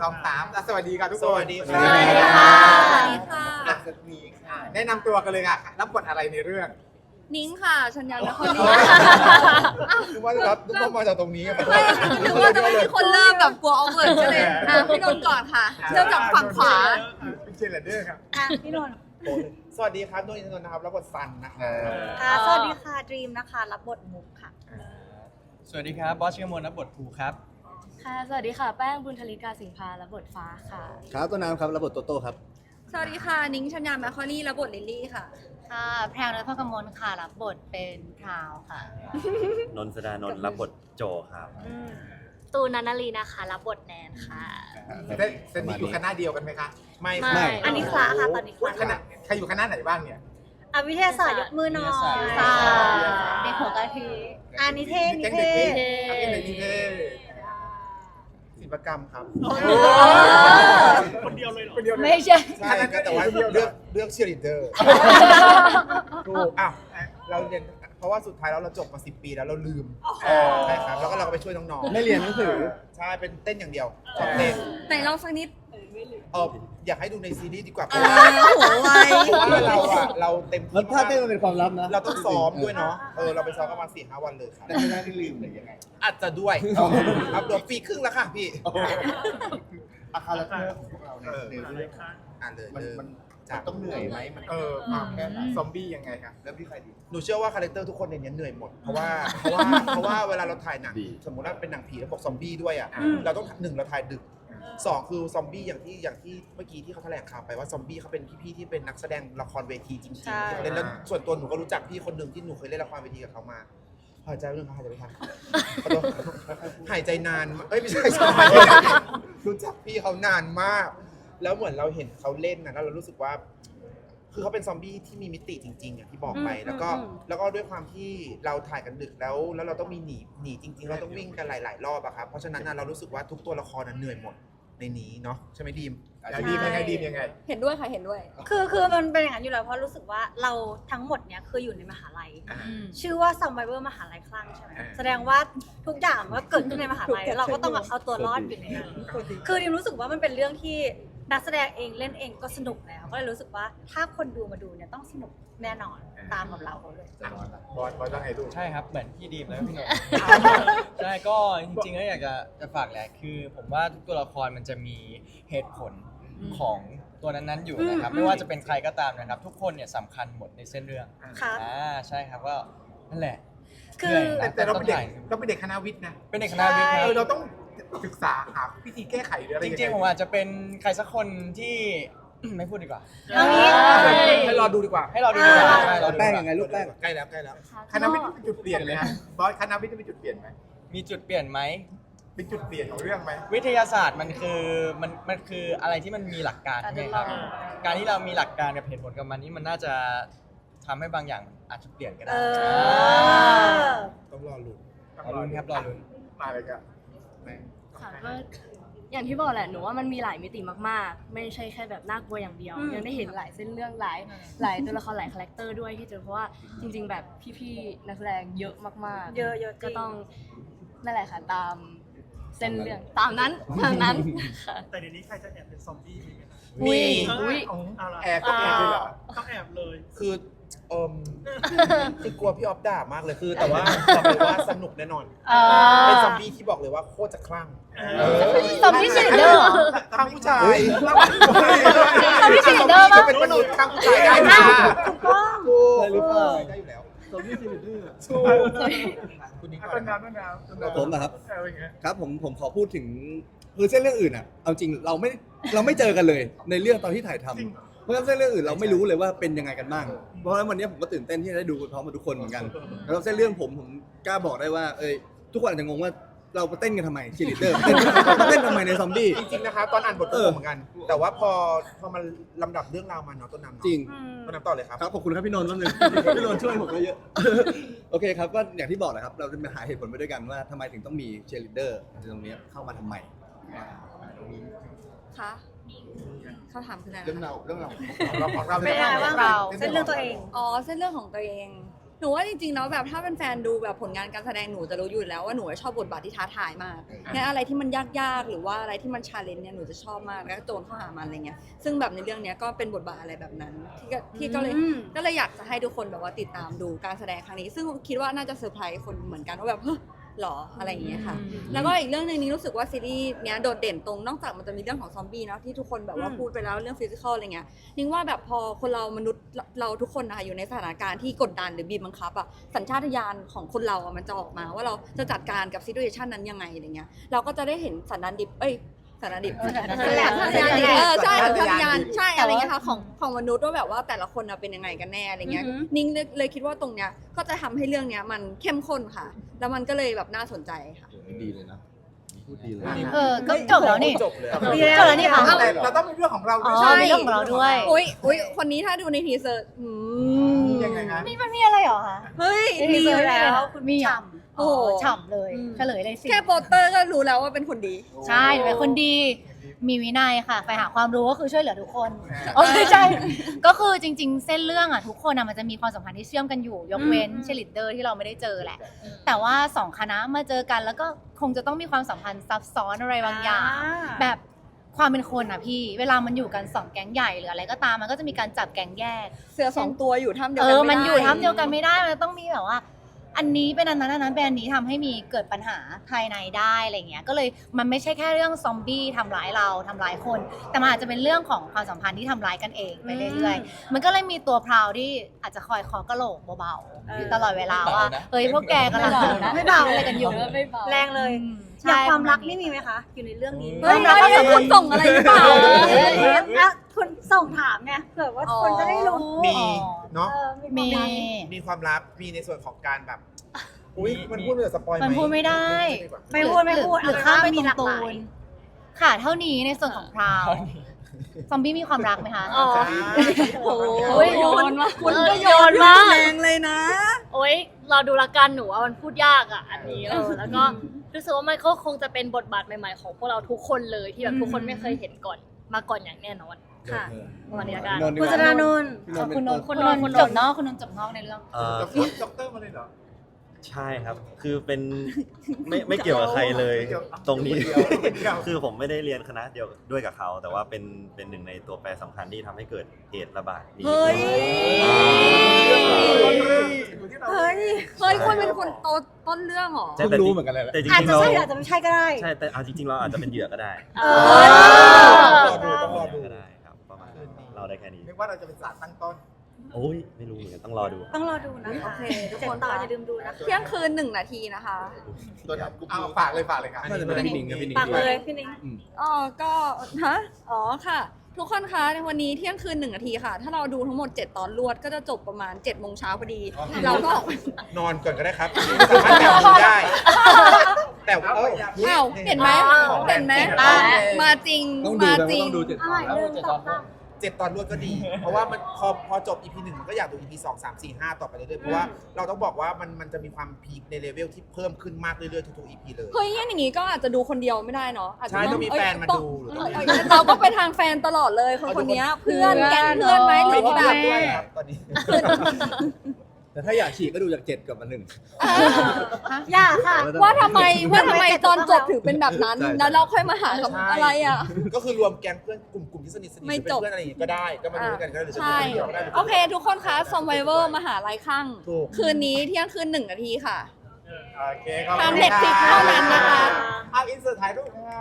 สองสามอะสวัสดีครับทุกคน สวัสดีค่ะ สวัสดีค่ะสวัสดีค่ะอะสวัสดีค่ะแนะนำตัวกันเลยค่ะ รับบทอะไรในเรื่อง นิ้งค่ะ ชัญญาและคนนี้คือว่าครับทุกคนมาจากตรงนี้อะไม่นึกว่าจะไม่มีคนเริ่มแบบกลัวเอาเวิร์ดก็เลยอะพี่นนท์ก่อนค่ะ เริ่มจากฝั่งขวาเป็นเชลเดอร์ครับอะพี่นนท์โอ้ยสวัสดีครับนุ่นอินทนนท์นะครับรับบทซันนะคะค่ะสวัสดีค่ะดรีมนะคะ รับบทมุกค่ะ สวัสดีครับบอสเชียร์มนรับบทภูครับ ค่ะ สวัสดีค่ะ แป้งบุญธลิกาสิงห์พาและบทฟ้าค่ะ ครับต้นน้ำครับรับบทโตโต้ครับ สวัสดีค่ะ นิ้งชัญญาแมคคอรี่และบทลิลลี่ค่ะ ค่ะ แพรวและพ่อกมลค่ะ รับบทเป็นพราวค่ะ นนท์สดานนท์รับบทโจครับ ตูนนันนารีนะคะ รับบทแนนค่ะ เส้นเส้นนี้อยู่คณะเดียวกันไหมคะ ไม่ไม่ ค่ะอันนี้คลาค่ะ ตอนนี้คลาคณะใครอยู่คณะไหนบ้างเนี่ย อะวิทยาศาสตร์ยกมือหน่อยวิทยาศาสตร์ค่ะเด็กหัวกะทิอ่านิเทศนิแก๊งเทเด็กศนี่แก๊งเด็กนี่เท่ศิ ลปกรรมครับคนเดียวเลยคนเดียวเลยไม่ใช่ ใช่ก็แต่ว่าเลือกเลือกเชียร์ลีดเดอร์ถูกอ้าวเราเรียนเพราะว่าสุดท้ายแล้วเราจบมา 10 ปีแล้วเราลืมใช่ครับแล้วก็เราก็ไปช่วยน้องๆไม่เรียนหนังสือใช่เป็นเต้นอย่างเดียวชอบเต้น ไหนลองสักนิด เอออยากให้ดูในซีรีส์ดีกว่าเพอ่าราะว่าหัวไวเพราะว่าเราอะเราเต็มที่แล้วถ้าเต้นมันเป็นความลับนะ เราต้องซ้อมด้วยเนาะเออเราไปซ้อมกันมาสี่ห้าวันเลยครับแต่ไม่ได้ที่ลืมเลยยังไงอาจจะด้วยอัพโหลดฟรีครึ่งแล้วค่ะพี่อาคาแรคเตอร์ของพวกเราเนี่ยในเรื่องอ่านเลยมันเริ่มมันจากต้องเหนื่อยไหมมันเออความแค่ซอมบี้ยังไงครับเริ่มที่ใครดีหนูเชื่อว่าคาแรคเตอร์ทุกคนในนี้เหนื่อยหมดเพราะว่าเพราะว่าเพราะว่าเวลาเราถ่ายหนังดีสมมติว่าเป็นหนังผีแล้วบอกซอมบี้ด้วยอะอืมเราต้องหนึ่งเราถ่ายดึก สองคือซอมบี้อย่างที่อย่างที่เมื่อกี้ที่เขาแถลงข่าวไปว่าซอมบี้เขาเป็นพี่ๆที่เป็นนักแสดงละครเวทีจริงๆใช่ ที่เขาเล่นแล้วส่วนตัวหนูก็รู้จักพี่คนหนึ่งที่หนูเคยเล่นละครเวทีกับเขามาหายใจเรื่องเขาหายใจไม่ทันขอโทษหายใจนานมากเอ้ยไม่ใช่ใช่รู้จักพี่เขานานมาก แล้วเหมือนเราเห็นเขาเล่นนะแล้วเรารู้สึกว่า คือเขาเป็นซอมบี้ที่มีมิติจริงๆอย่างที่บอกไปอืมแล้วก็อืม แล้วก็ด้วยความที่เราถ่ายกันดึกแล้ว แล้วเราต้องมีหนีหนีจริง ๆ เราต้องวิ่งกันหลาย ๆ รอบอะครับเพราะฉะนั้นน่ะเรารู้สึกว่าทุกตัวละครน่ะเหนื่อยหมด ในนี้เนาะใช่ไหมดีม อะดีมยังไงดีมยังไง เห็นด้วยค่ะเห็นด้วย คือคือมันเป็นอย่างนั้นอยู่แล้วเพราะรู้สึกว่าเราทั้งหมดเนี้ยคืออยู่ในมหาลัย อ่า ชื่อว่า Survivor มหาลัยคลั่งใช่ไหมอ่า แสดงว่าทุกอย่างมันก็เกิดขึ้นในมหาลัยถูกเราก็ต้องแบบเอาตัวรอดอยู่ในนั้นคือดิมรู้สึกว่ามันเป็นเรื่องที่ นักแสดงเองเล่นเองก็สนุกแล้วก็เลยรู้สึกว่าถ้าคนดูมาดูเนี่ยต้องสนุกแน่นอนตามกับเราเลยอะบอสบอสว่าไงลูกใช่ครับ เหมือนพี่ดีมแล้วพี่นนท์ใช่ก็จริงๆแล้วอยากจะจะฝากแหละคือ ผมว่าทุกตัวละครมันจะมีเหตุผลของตัวนั้นๆอยู่นะครับอืม ไม่ว่าจะเป็นใครก็ตามนะครับ ทุกคนเนี่ยสำคัญหมดในเส้นเรื่องครับ อ่าใช่ครับก็นั่นแหละ คือเหนื่แต่อยแต่เราเป็นเด็กต้องถ่ายเราเป็นเด็กคณะวิทย์นะเป็นเด็กคณะวิทย์คใช่รับเออเราต้อง ศึกษาหาวิธีแก้ไขหรืออะไรจยังไงริงๆ ผมอาจจะเป็นใครสักคนที่ ไม่พูดดีกว่า เอางี้ให้รอดูดีกว่าให้เราดูดีกว่าอ่าใช่เราดูดีแป้งกยังไงว่าลูกแป้งใกล้แล้วใกล้แล้วคณะวิทย์เป็นจุดเปลี่ยนไหมฮะบอสคณะวิทย์เป็นจุดเปลี่ยนไหมมีจุดเปลี่ยนไหม เป็นจุดเปลี่ยนของเรื่องไหม วิทยาศาสตร์มันคือมันมันคืออะไรที่มันมีหลักการใช่ไหมครับ การที่เรามีหลักการกับเหตุผลกับมันนี่มันน่าจะทำให้บางอย่างมันอาจจะเปลี่ยนก็เอได้อ ต้องรอลุ้นรอลุ้นครับรอลุ้นมาเลยครับ ค่ะก็อย่างที่บอกแหละหนูว่ามันมีหลายมิติมากๆ ไม่ใช่แค่แบบน่ากลัวอย่างเดียว อืมยังได้เห็นหลายเส้นเรื่องหลายหลายตัวละครหลายคาแรคเตอร์ด้วยที่เจอเพราะว่าจริง ๆ แบบพี่ๆนักแสดงเยอะมากๆเยอะเยอะจริง ก็ต้องนั่นแหละค่ะตามเส้นเรื่องตามนั้นตามนั้นค่ะ แต่เดี๋ยวนี้ใครจะแอบเป็นซอมบี้มีไหมคะมี อุ๊ย เอาล่ะแอบก็แอบเลยเหรอ ต้องแอบเลย คือ เอมคือกลัวพี่ออฟด่ามากเลยคือ แต่ว่าบอกเลยว่าสนุกแน่นอนเป็นซอมบี้ที่บอกเลยว่าโคตรจะคลั่งเออ ซอมบี้เชนเดอร์เหรอข้างผู้ชายซอมบี้เชนเดอร์ปะจะเป็นมนุษย์ข้างผู้ชายได้นะถูกต้องถูกใช่หรือเปล่า ได้อยู่แล้วซอมบี้ซีรีส์ถูกคุณนิ้งก่อต้นนนะน้ำต้นน้ำต้นน้ำผมนะครับเอออย่างเงี้ยครับผมผมขอพูดถึงคือเส้นเรื่องอื่นอะ เอาจริงเราไม่เราไม่เจอกันเลย ในเรื่องตอนที่ถ่ายทำจริง เพราะฉะนั้นเส้นเรื่องอื่นเราไม่รู้เลยว่าเป็นยังไงกันบ้าง เพราะฉะนั้นวันนี้ผมก็ตื่นเต้นที่จะได้ดูพร้อมกับทุกคนเหมือนกัน แล้วเส้นเรื่องผมผมกล้าบอกได้ว่าเอ้ยทุกคนอาจจะงงว่าเราไปเต้นกันทำไมชีลิเตอร์เต้นทำไมในซอมบี้ จริงๆนะครับตอนอ่านบทก็งงเหมือนกัน แต่ว่าพอพอมันลำดับเรื่องราวมาเนาะต้นน้ำเนาะจริงอืมต้นน้ำต่อเลยครับครับขอบคุณครับพี่นนท์แป๊บนึงพี่นนท์ช่วยผมเยอะโอเคครับก็อย่างที่บอกนะครับ เราจะมาหาเหตุผลไปด้วยกันว่าทำไมถึงต้องมีเชียร์ลีดเดอร์ตรงนี้เข้ามาทำไมคะ เขาถามคืออะไรเรื่องนะคะเราเรื่องเราเราของเราเป็นยังไงบ้างเราเส้นเรื่องตัวเอง อ๋อเส้นเรื่องของตัวเอง หนูว่าจริงๆแล้วแบบถ้าเป็นแฟนดูแบบผลงานการแสดงหนูจะรู้อยู่แล้วว่าหนูชอบบทบาทที่ท้าทายมากงั้นอะไรที่มันยากๆ หรือว่าอะไรที่มันชาเลนจ์เนี่ยหนูจะชอบมากแล้วก็โจนเข้าหามันอะไรเงี้ย ซึ่งแบบในเรื่องเนี้ยก็เป็นบทบาทอะไรแบบนั้น ที่ก็ที่ก็เลยอืม ก็เลยอยากจะให้ทุกคนแบบว่าติดตามดูการแสดงครั้งนี้ ซึ่งคิดว่าน่าจะเซอร์ไพรส์คนเหมือนกันว่าแบบเฮ้ย หรออะไรอย่างเงี้ยค่ะ แล้วก็อีกเรื่องหนึงนี้รู้สึกว่าซีรีส์เนี้ยโดดเด่นตรงนอกจากมันจะมีเรื่องของซอมบี้เนาะที่ทุกคนแบบว่าอืมพูดไปแล้วเรื่องฟิสิกอลอะไรเงี้ยนิ้งว่าแบบพอคนเรามนุษย์เราเราทุกคนนะคะอยู่ในสถานการณ์ที่กดดันหรือบีบบังคับอะสัญชาตญาณของคนเราอะมันจะออกมา ว่าเราจะจัดการกับซีดูเอชันนั้นยังไงอะไรเงี้ยเราก็จะได้เห็นสันดานดิบเอ้ย สันดานดิบสันดานสัญชาตญาณสัญชาตญาณเออใช่สัญชาตญาณใช่แต่อะไรว่าเงี้ยค่ะของของมนุษย์ว่าแบบว่าแต่ละคนอะเป็นยังไงกันแน่อะไรเงี้ย อือหือ นิ้งเลยเลยคิดว่าตรงเนี้ยก็จะทำให้เรื่องเนี้ยมันเข้มข้นค่ะ แล้วมันก็เลยแบบน่าสนใจค่ะ ดีเลยนะพูดดีเลย เออก็จบแล้วนี่ จบเลยดีแล้วจบแล้วนี่ค่ะอะไรเราต้องมีเรื่องของเราด้วยอ๋อมีเรื่องของเราด้วยอุ้ยอุ้ยคนนี้ถ้าดูในทีเซอร์อืมยังไงคะนี่มันมีอะไรเหรอคะเฮ้ยมีมีอยู่แล้ว คุณมีอะโอ้ โอ้โหฉ่ำเลยอืม เฉลยเลยสิ แค่โปสเตอร์ก็รู้แล้วว่าเป็นคนดี ใช่หนูเป็นคนดี มีวินัยค่ะ ไปหาความรู้ก็คือช่วยเหลือทุกคนโอ้ไม่ใช่ ก็คือจริง ๆ เส้นเรื่องอะทุกคนอะมันจะมีความสัมพันธ์ที่เชื่อมกันอยู่ ยกเว้นเชลิดเดอร์ที่เราไม่ได้เจอแหละ แต่ว่าสองคณะมาเจอกันแล้วก็คงจะต้องมีความสัมพันธ์ซับซ้อนอะไรบางอย่าง แบบความเป็นคนอะพี่ เวลามันอยู่กันสองแก๊งใหญ่หรืออะไรก็ตามมันก็จะมีการจับแก๊งแยก เสือสองตัวอยู่ท่ามเดียวเอกันอ ไได้มันอยู่ทำเดียวกันไม่ได้ มันต้องมีแบบว่า อันนี้เป็นอันนั้นอันนั้นเป็นอันนี้ทำให้มีเกิดปัญหาภายในได้อะไรเงี้ยก็เลยมันไม่ใช่แค่เรื่องซอมบี้ทำร้ายเราทำร้ายคน แต่มันอาจจะเป็นเรื่องของความสัมพันธ์ที่ทำร้ายกันเองไปเรื่อยๆ มันก็เลยมีตัวพราวที่อาจจะคอยเคอกระโหลกเบาๆอยู่ตลอดเวลาว่าเฮ้ยพวกแกกำลังไม่เบาอะไรกันอยู่แรงเลยอืมอยากใช่ความรักนี่มีไหมคะ อยู่ในเรื่องนี้เฮ้ยเราจะคุณส่งอะไรหรือเปล่าเฮ้ยอะคุณ ส่งถามไงเผื่อว่าคนจะได้รู้มี เนาะ เออมีความรักมีความลับ มีในส่วนของการแบบ อุ้ยมันพูดเลยสปอยไหมมันพูดไม่ได้ไม่พูดไม่พูดหรือเอาเป็นข้ามว่าไปมีตรงหลากตูหลาย นค่ะเท่านี้ในส่วนของพราวซอมบี้มีความรักไหมคะอ๋อ โอ้โอ้ยโยนมาคุณก็โยโยนนมากแรงเลยนะ โอ๊ยเราดูละกันหนูว่ามันพูดยากอะอันนี้เออแล้วก็รู้สึกว่ามันก็คงจะเป็นบทบาทใหม่ ๆ ของพวกเราทุกคนเลยที่แบบทุกคนไม่เคยเห็นก่อนมาก่อนอย่างแน่นอน ค่ะประมาณนี้ละกันนนท์ดีคุณกชว่านานนท์พี่นนท์คุณนนท์เป็คุณต้นนท์จบนอกคุณนนท์จบนอกในเรื่อง เอ่อจะพูดด็อกเตอร์มาเลยเหรอ ใช่ครับ คือเป็นไม่ไม่เกี่ยวกับใครเลย ไม่เกี่ยวตรงนี้ ไม่เกี่ยวไม่เกี่ยว คือผมไม่ได้เรียนคณะเดียวด้วยกับเขา แต่ว่าเป็นเป็นหนึ่งในตัวแปรสำคัญที่ทำให้เกิดเหตุระบาดนี้เฮ้ย อยู่ที่เราเฮ้ย เฮ้ยคุณเป็นคนโตต้นเรื่องเหรอ ใช่เพิ่แต่งจรู้ริงเหมือนกันเลยแหละ แต่จอาจริงจะๆเราใช่อาจจะไม่ใช่ก็ได้ ใช่แต่เอาจริง ๆ เราอาจจะเป็นเหยื่อก็ได้เอรอดูต้องรอดู ก็ได้ ได้แค่นี้ นึกว่าเราจะเป็นศาสตร์ตั้งต้น โอ้ยไม่รู้เหมือนกันต้องรอดูต้องรอดูนะโอคะเคทุกเจ็คดนต่อค่ะอย่าลืมดูนะคะเที่ยงคืนหนึ่งนาทีนะคะตัวทำกุ๊บเอาฝากเลยฝากเลยค่ะน่าจะเป็นพี่นิงกับพี่นิงฝากเลยพี่นิ้งอ๋อก็ฮะอ๋อค่ะ ทุกคนคะในวันนี้เที่ยงคืนหนึ่งนาทีค่ะ ถ้าเราดูทั้งหมด 7 ตอนรวดก็จะจบประมาณ7จ็ดโมงเช้าพอดีเราก็ออกนอนก่อนก็ได้ครับสามารถแบบนี้ได้ แต่ว่าเอ้ยอ้าวเห็นไหมเห็นไหมมาจริงต้องดูมาแต่จริว่างต้องดูเจ็ดตเอาอใหม่นหนึ่งสองสาม เจ็ดตอนรวดก็ดี เพราะว่ามันพอพอจบ EP หนึ่งมันก็อยากดู EP สองสามสี่ห้าต่อไปเรื่อยๆเพราะว่าเราต้องบอกว่ามันมันจะมีความพีคในเลเวลที่เพิ่มขึ้นมากเรื่อยๆทุกๆ EP เลย เฮ้ยงั้นอย่างงี้ก็อาจจะดูคนเดียวไม่ได้เนาะอาจจะใช่ต้องมีเยแฟนมาต้องดูหรือเอต้องอเออเราก็ไปทางแฟนตลอดเลยคนคนเนี้ยเพื่อนแก๊งเพื่อนไหมหรือว่าแบบด้วยครับตอนนี้ แต่ถ้าอยากฉีกก็ดูจากเจ็ดกับมาหนึ่ง อย่าค่ะ ว่าทำไมว่าทำไมตอนจบถึงเป็นแบบนั้นใช่แล้วเราค่อยมาหาใช่คำอะไรอะ ก็คือรวมแก๊งเพื่อนกลุ่มกลุ่มที่สนิทสนิทไม่หรือเป็นจบเพื่อนอะไรอย่างงี้ก็ได้ก็มาดูด้วยกันก็ได้หรือจะใช่ดูคนเดียวก็ได้หรือจะโอเค ทุกคนคะ Survivor มหาลัยข้าง ถูก คืนนี้เที่ยงคืนหนึ่งนาทีค่ะ โอเคขอบทางคุณ Netflix เท่านั้นนะคะ เอาอินเสิร์ตถ่ายรูปค่ะ